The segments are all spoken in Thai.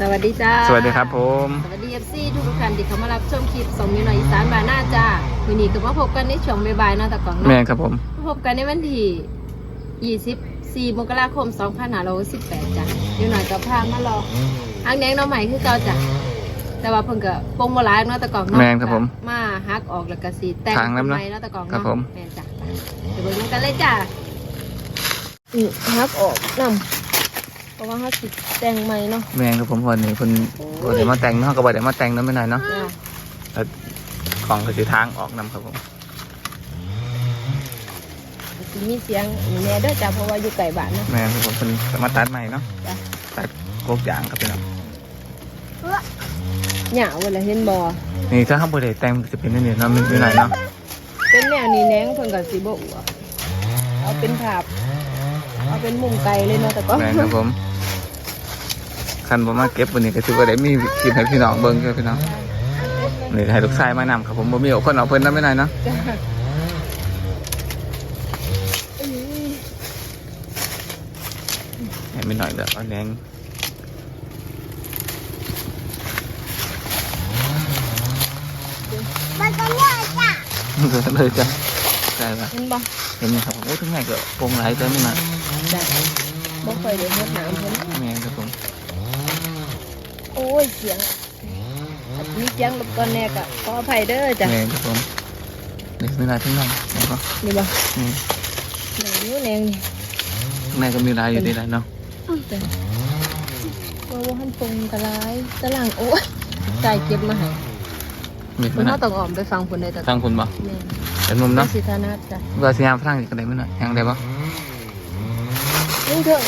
สวัสดีจ้า สวัสดีครับผม สวัสดีเอฟซีทุกๆท่านที่เข้ามารับชมคลิปสองมิวหน่อยอีสานบานหน้าจ้าวันนี้ก็มาพบกันในช่วงบ่ายๆเนาะแต่ก่อนแม่เนาะครับผมมาพบกันในวันที่24มกราคม2518จ้ะมิวหน่อยกับพามาลองฮักแดงน้องใหม่คือเก่าจ้ะแต่ว่าเพิ่งก็ปงโบราณเนาะแต่ก่อนเนาะแม่นครับผมมาฮักออกแล้วก็สีแต่งทางน้ำเนาะใหม่เนาะแต่ก่อนครับเนาะผม แม่นจ้ะเดี๋ยวเบิ่งกันเลยจ้ะนี่ฮักออกนํ เพราะว่าฮักสิแต่งใหม่เนาะแม่ครับผมวันนี้เพิ่นบ่ได้มาแต่งเนาะก็บ่ได้มาแต่งเนาะไม่นานเนาะจ้ะแล้วของก็สิทางออกนํครับผมสิมีเสียงอีแม่เด้อจ้ะเพราะว่าอยู่ไกลบ้านเนาะ แม่ครับผมเพิ่นจะมาตัดใหม่เนาะจ้ะ ตัดกกยางครับพี่น้องหยาเวลาเห็นบ่นี่ถ้าเฮาบ่ได้แต่งก็จะเป็นอันนี่เนาะไม่ไม่นานเนาะเป็นแนวนี้แหนงเพิ่นก็สิบ่อ้วกเอาเป็นภาพ เอาเป็นมุมไกลเลยเนาะแต่ก็แม่ครับผมคันบ่มาเก็บวันนี้ก็สิบ่ได้มีคลิปให้พี่น้องเบิ่งครับพี่น้องนี่ให้ลูกชายมานำครับผมบ่มีคนเอาเพิ่นนำไม่นานเนาะจ้ะให้ไม่หน่อยเด้อเอาแดงมันก็เนี่ยจ้ะเลยจ้ะได้ละเห็นบ่เห็นไหมครับผมโอ้ถึงไหนก็โปร่งไหลเต็มไปหมด จ้ะบ่ค่อยได้เฮ็ดน้ำเพิ่นแม่ครับผมโอ้ยเสียงอันมีเสียงรบกวนแน่ก็ขออภัยเด้อจ้ะแม่ครับผมนี่มีลายทั้งในแล้วก็นี่บ่นี่แหนงอยู่แหนงนี่ข้างในก็มีลายอยู่ดีแหละเนาะจ้ะว่าว่าหันปงกะลายตะหลังโอ้ยจ่ายเก็บมาให้มีเพิ่ไม่นหน่เฮาอยต้องออมไปฟังเพิ่นได้แต่ทางคุณบ่แม่นเป็นมุมเนาะสิธานัทจ้ะว่าสยามฝรั่งอีกกันได้ไหมหน่อยยังได้บ่ นี่เถิง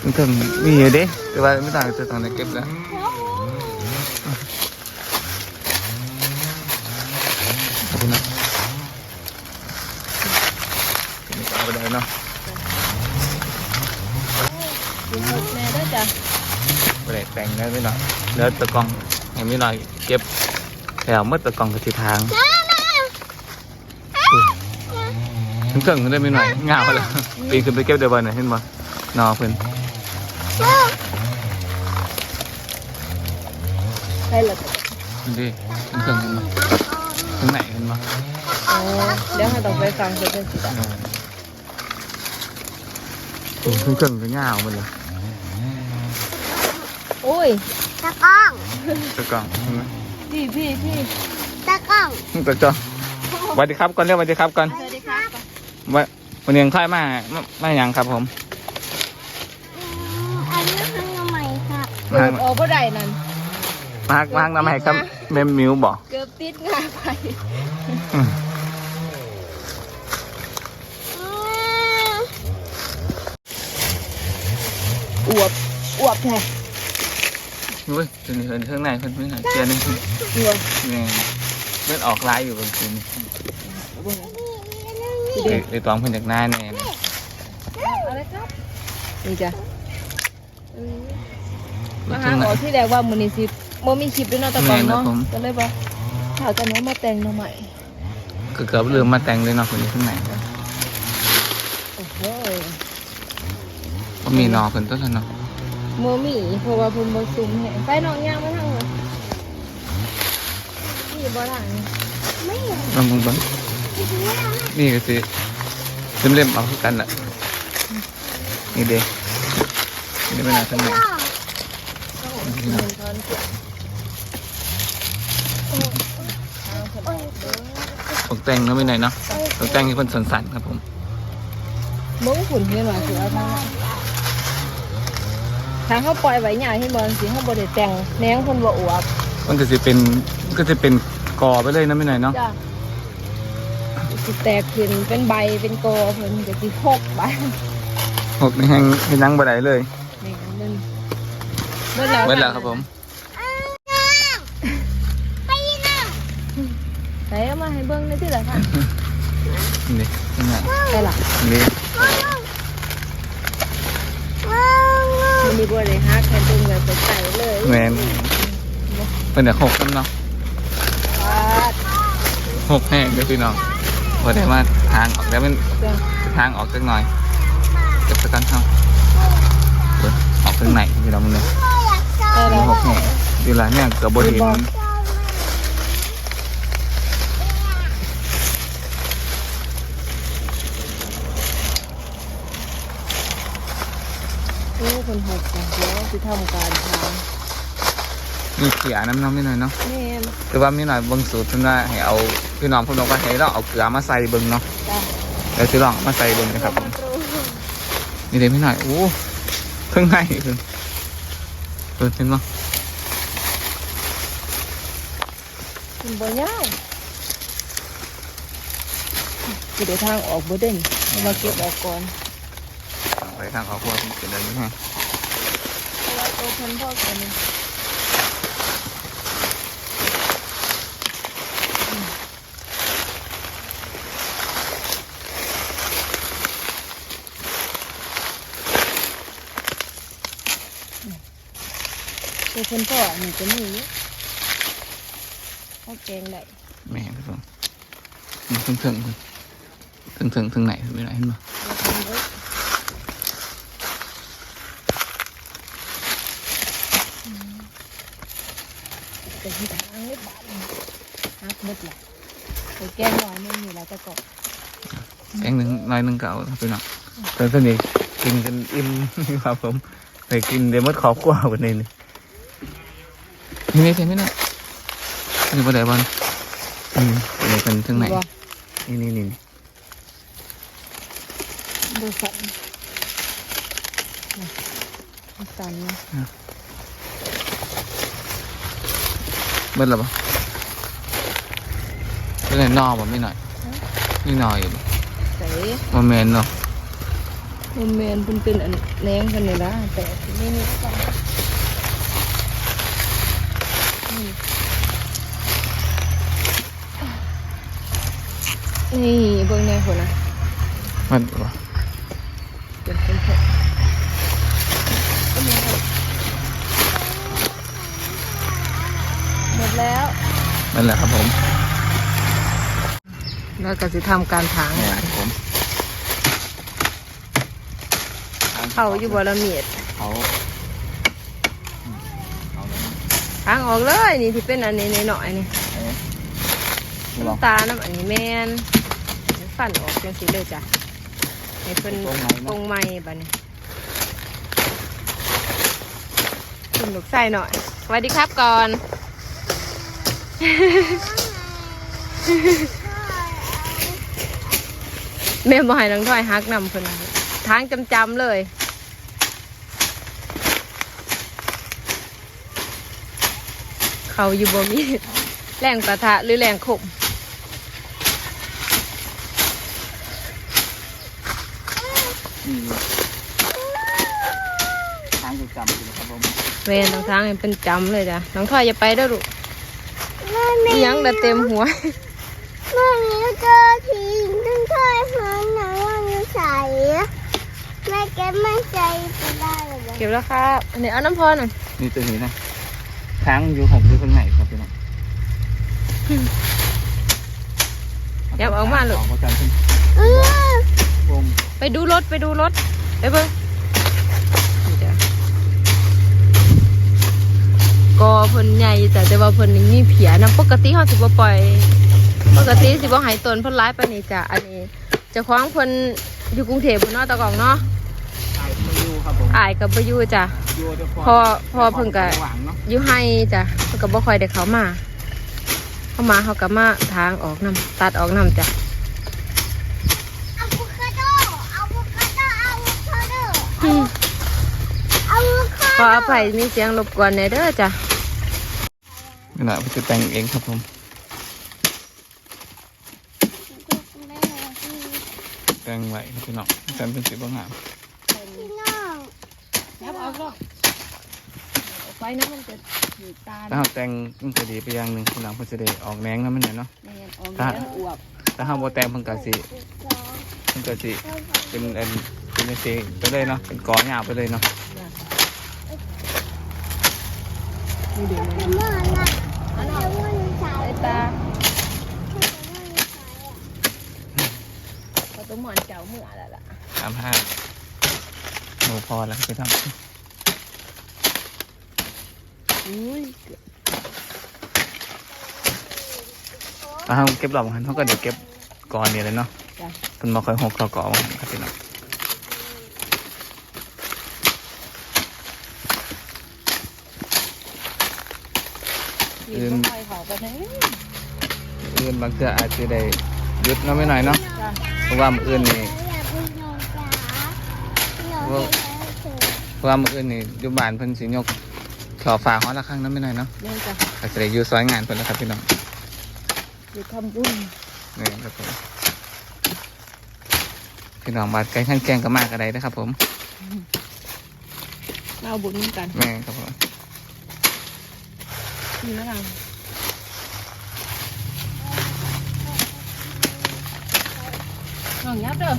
ถึงถึงมีอยู่เด้แต่ว่าไม่ต่างจะต้องได้เก็บแล้วขอบคุณนะนี่ก็เอาไปได้เนาะสิหกแม่เด้อจ้ะไปได้แต่งได้ไม่หน่อยแล้วตะกร้องให้ไม่หน่อยเก็บแล้วเมื่อตะกร้องก็ทิศทาง ถึงเกิงได้ไม่หน่อยงาวเลยปีนขึ้นไปเก็บเดี๋ยวบอลน่ะเห็นบ่นอเพิ่นใช่ละเห็นดิถึงเกิงเห็นบ่ถึงไหนเห็นบ่อ๋อเดี๋ยวเราต้องไปฟังเพิ่นสิจ้ะโอ้ถึงเกิงก็งาวหมันเลยโอ้ยตะกล้องตะกร้องเห็นไหมพี่พี่พี่ตะกล้องตะกร้องสวัสดีครับก่อนเรียกสวัสดีครับก่อนส วัสดีครับว่าวันนี้ยังค่อยมามามาหยังครับผมอืมอันนี้ทำมาใหม่ครับเปิดออกบ่ได้นั่นมาฮักมาฮักน้ำให้ครับแม่มิวบอกเกือบติดงาไปอืมอืมอวบอวบแท้อุ้ยตัวนี้เห็นข้างในเพิ่นไม่หน่อยเจียนึงอวบนี่เลือดออกลายอยู่บางทีนี่ เบิ่งไอ้ไอ้ตองเพิ่นจากหน้าแน่เลยอะไรครับนี่จ้ะเออมาหาข้างหในมอที่แรกว่ามื้อนี้สิบ่มีคลิปด้วยเนาะแต่ก่อนเนาะแม่นครับผมก็เลยว่าถ้าจะน้องมาแต่งหน่อใหม่ก็เกือบลืมมาแต่งเลยเนาะคนนี้ข้างในโอ้โหก็มีนอเพิ่นต้นแล้วเนาะบ่มีเพราะว่าเพิ่นบ่ซุ่มให้ไปน้องย่างมาทางนั้นนี่บ่ทางนี้ไม่เห็นลองเบิ่งเบิ่งอีกแล้ว นะนี่ก็สิเล่มๆเอาคือกันน่ะนี่เด้นี่เป็นอะไรข้างในกล้องเงินทอนเสียโอ้ยตกแต่งเนาะไม่ไหนเนาะตกแต่งให้เพิ่นสันๆครับผมมึงฝุ่นเห็นว่าสิเอาทางนั้นทางเขาปล่อยไว้ใหญ่ให้บอลสิเขาบ่ได้แต่งแหนงเพิ่นบ่อวบมันก็สิเป็นมันก็จะเป็นกอไปเลยนะไม่ไหนเนาะจ้ะ สิแตกขึ้นเป็นใบเป็นกอเพิ่นก็สิหกใบหกนี่แห้งให้นั่งบ่ได้เลยนี่มันเบิดแล้วเบิดแล้วครับผมไปนั่งใส่เอามาให้เบิ่งได้ที่ละค่ะนี่ข้างในใช่ล่ะนี่มันมีบ่ได้ฮักแค่ตรงแบบไปใส่เลยแมนเป็นเดี๋ยวหกกันเนาะปาดหกแห้งเดี๋ยวพี่น้อง พอได้มาทางออกแล้วมันจ้ะทางออกจักหน่อยเก็บตะกันเข้าเปิดออกทางไหนพี่น้องมึงเนี่ยพ่ออยากเจอใช่อยู่หลายเนี่ยเกือบบเห็นโอ้คนหกจ้ะเดี๋ยวสิทำการทางมีเขียน้ำน้ำนิดหน่อยเนาะแม่นแต่ว่ามีหน่อยเบิ่งสูตรเพิ่นว่าให้เอา พี่น้องเพิ่นบอกว่าให้เราเอาเกลือมาใส่เบิ่งเนาะจ้ะเดี๋ยวสิลองมาใส่เบิ่งนะครับผมนี่เด็กพี่หน่อยโอ้เพิ่งให้เพิ่นเพิ่นเห็นบ่คุณบ่ยาวสิได้ทางออกบ่เด่นเอามาเก็บออกก่อนไปทางออกว่าเป็นอะไรนี่ฮะเพราะว่าตัวเพิ่นพ่อกัน นี่ตัวเพิ่นพ่ออันนี้ก็มีอยู่เอาแกงได้แม่นครับผมนี่ถึงถึงถึงถึงถึงไหนถึงไหนเห็นบ่เอาทำไว้อืมแต่ที่ทางไม่บาดเลยฮักหมดเลยไปแกงน่อยนึงนี่แหละจะกบแกงหนึ่งน้อยหนึ่งเก่าครับพี่น้องตอนนี้กินกันอิ่มครับผมไปกินเดมอดขอบกว่าวันนี้ นี่นี่ไม่ใช่ไหมเนี่ยนี่ประเดี๋ยวบอลอืมประเดี๋ยวเป็นถึงไหนบ่นี่นี่นี่ดูสันนี่สันนะเบิ้ลหรอปะเป็นไรนอบ่ไม่หน่อยนี่หน่อยอยู่บ่ใส่บ่แมนเนาะโมเมนเป็นเป็นอันแหนงกันเลยนะแต่นี่นี่ก็ นี่นี่เบิ่งแนวคนนะมันบ่เป็นเป็นเถอะหมดแล้วนั่นแหละครับผมแล้วก็จะทำการถางเนี่ยครับผมเขาอยู่บละเมียดเขาอืมเอาเลย ถางออกเลยนี่ที่เป็นอันนี้หน่อยๆนี่เอ๊ะนี่บอกน้ำตาน้ำอันนี้แมนฟันออกจังสีเลยจ้ะให้เพิ่นตรงไหนตรเนาะงไม้บัดนี้คุณลูกใส่หน่อยสวัสดีครับก่อนแม่บ่ให้น้องถอยฮักนำเพิ่นทางจำๆเลย เขาอยู่บ่มีแรงประทะหรือแรงข่มนี่ทางจะจำอยู่นะครับผมเวนทางทางให้เป็นจำเลยจ้ะน้องถอยอย่าไปเด้อลูกแม่มีอิหยังแต่เต็มหัวแม่มีเจอทิ้งต้องช่วยหาหนังว่ามีใส่แม่แกไม่ใจจะได้หรือเปล่าเก็บแล้วครับอันนี้เอาน้ำพอหน่อยนี่ตัวนี้นะ ทางอยู่ของอยู่ตรงไหนครับพี่น้องยับออกมาลูก ออกมากันขึ้นเออวงไปดูรถไปดูรถไปเบิ่งนี่จ้ะก็เพิ่นใหญ่แต่แต่ว่าเพิ่นนี่มีเผียนะปกติเขาสิบ่ปล่อย ปกติสิบ่ใหายตนเพิ่นร้ายปานนี้จ้ะอันนี้เจ้าของเพิ่นอยู่กรุงเทพฯพุ่นเนาะตะกองเนาะ ตายมาอยู่ครับผมอายก็บ่อยู่จ้ะ อยู่เดี๋ยวพอพอเพิ่งกะหวังเนาะอยู่ให้จ้ะเพิ่นก็บ่ค่อยได้เข้ามาเข้ามาเขาก็มาทางออกนํตัดออกนํจ้ะอะโวคาโดอะโวคาโดอะโวคาโดอืมอะโวคาขออภัยมีเสียงรบกวนในอยเด้อจ้ะนี่แหละผมจะแต่งเองครับผมแต่งไว้ครับพี่น้องแต่งเป็นสีบางงาม พี่น้อง ยับเอาก็ ไฟนะมันจะอยู่ตาถ้าเราแต่งมันจะดีไปอย่างหนึ่งพี่น้องเพิ่นจะได้ออกแหนงนะมันเนี่ยเนาะแม่นออกแล้วอวบถ้าเราบ่แต่งเพิ่นก็สิเพิ่นก็สิเป็นอันเป็นจังซี่ไปเลยเนาะเป็นกอหญ้าไปเลยเนาะนี่เดี๋ยวพี่น้องนะอะโวคาสายโดตาเราต้องหมอนเจ้าเมื่อแล้วล่ะสามห้าโนพอแล้วไปทำ อุ้ยแล้วเขาเก็บรอบหันเขาก็เดี๋ยวเก็บก่อนเนี่ยเลยเนาะจ้ะเป็นมาคอยหกต่อก่อมาครับพี่น้องยืนค่อยเขากันนะอื่นบางเทื่ออาจจะได้หยุดเนาะไม่หน่อยเนาะจ้ะเพราะว่ามืออื่นนี่อยากเป็นน้องจ๋าน้องว่าจ๋าเพราะว่ามืออื่นนี่อยู่บ้านเพิ่นสิยก ขอฝากห้อละครั้งเนาะไม่หน่อยเนาะนี่จ้ะก็จะได้อยู่ซอยงานเพิ่นแล้วครับพี่น้องอยู่ทำบุญนี่ครับผมพี่น้องบาดไก่ขั้นแกงก็มากอะไรนะครับผมมาเอาบุญเหมือนกันแม่ครับผมนี่แล้วกันน้องยับเด้อ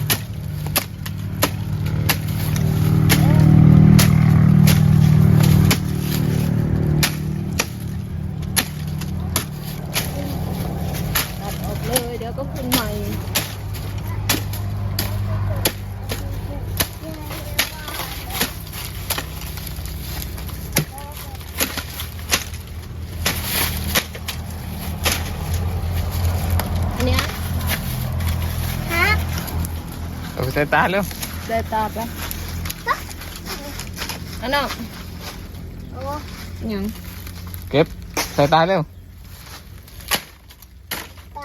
ตัดออกเลยเดี๋ยวก็ขึ้นใหม่ อันเนี้ย ฮะ เอาไปใส่ตาเร็ว ได้ตาไปอันนั้น โอ้ ยัง เก็บใส่ตาเร็ว ต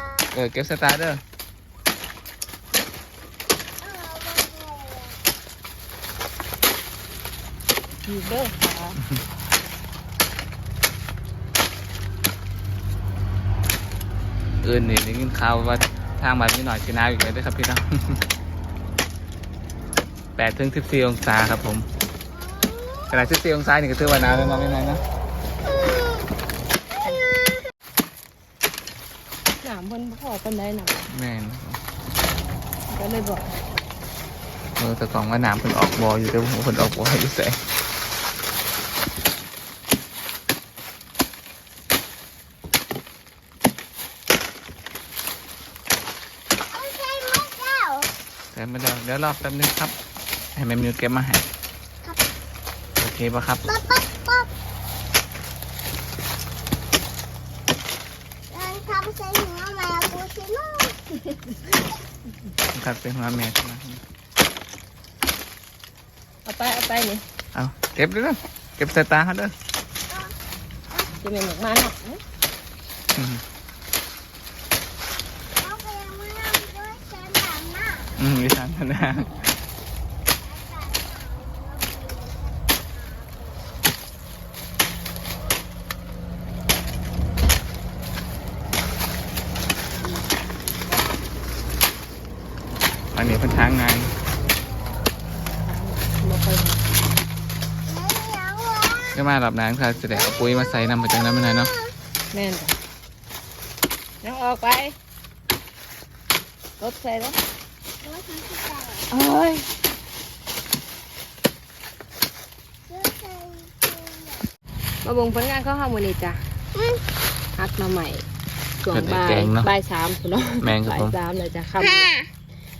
าเออเก็บใส่ตาเด้ออยู่เด้อค่ะอื่นนี่ได้ยินข่าวว่าทางบ้านพี่หน่อยสิหนาวอีกแล้วเด้อครับพี่น้อง แปดถึงสิบสี่องศาครับผมขนาดสิบสี่องศานี่ก็ถือว่าหนาวแล้วเนาะไม่ไหนอยเนาะหนามเพิ่นบ่พอปันได้หนามแม่นก็เลยบอกเออแต่กล่องว่าน้ำเพิ่นออกบออยู่แต่ว่าเพิ่นออกบออยู่แสงไม่ใช่มะเจ้าแต่ไม่ได้เดี๋ยวรอแป๊บนึงครับ ให้แม่มิวเก็บมาให้ครับ โอเคปะครับ ป๊อปป๊อปป๊อปเราทำใส่หัวมาปูชิโน่ครับเป็นหัวแม่ขึ้นมาเอาไปเอาไปนี่เอาเก็บเด้อเก็บใส่ตาเขาเด้อจะเป็นหมกมันเนาะอืมเอาไปยังไม่ทำด้วยเชนหลังน่ะ อืมวิสานนะอันนี้เป็นทางไง บ่ค่อยมา ไม่เหนียวอะ ก็มาหลับน้ำครับจะได้เอาปุ๋ยมาใส่น้ำไปจังนั้นไม่ได้เนาะแม่นจ้ะยังออกไปรถใส่แล้วไม่ทำที่ใส่เอ้ยเยอะใส่มาเบ่งผลงานเขาเฮามื้อนี้จ้ะอืมฮัดมาใหม่ช่วงบ่ายแกงเนาะบ่ายสามพุ่นเนาะแม่นครับบ่ายผมสามเลยจ้ะค่ำห้า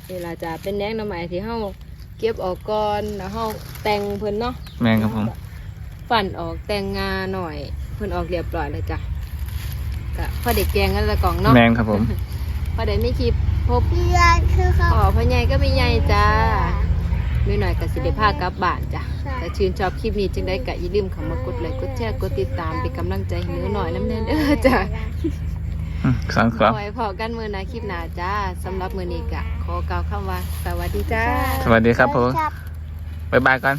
นี่ล่ะจ้ะเป็นแนงหน่อไม้ที่เฮาเก็บออกก่อนแล้วเฮาแต่งเพิ่นเนาะแม่งครับผม ปั่นออกแต่งงาหน่อยเพิ่นออกเรียบร้อยแล้วจ้ะก็พอเด็กแกงกันละกล่องเนาะแม่งครับผม พอได้ไม่คลิปพบเดือนคือเขาพ่อพ่อใหญ่ก็ไม่ใหญ่จ้าไม่หน่อยกับสิเดพากลับบ้านจ้ะถ้าชื่นชอบคลิปนี้จึงได้ก็อย่าลืมเข้ามากดไลค์กดแชร์กดติดตามเป็นกำลังใจให้หนูหน่อยน้ำเนนเด้อจ้ะอืมสองครับไว้พอกันมือหนาคลิปหน้าจ้าสำหรับมือนี้ก็ขอกล่าวคำว่า สวัสดีจ้า สวัสดีครับผมครับบ๊ายบายก่อน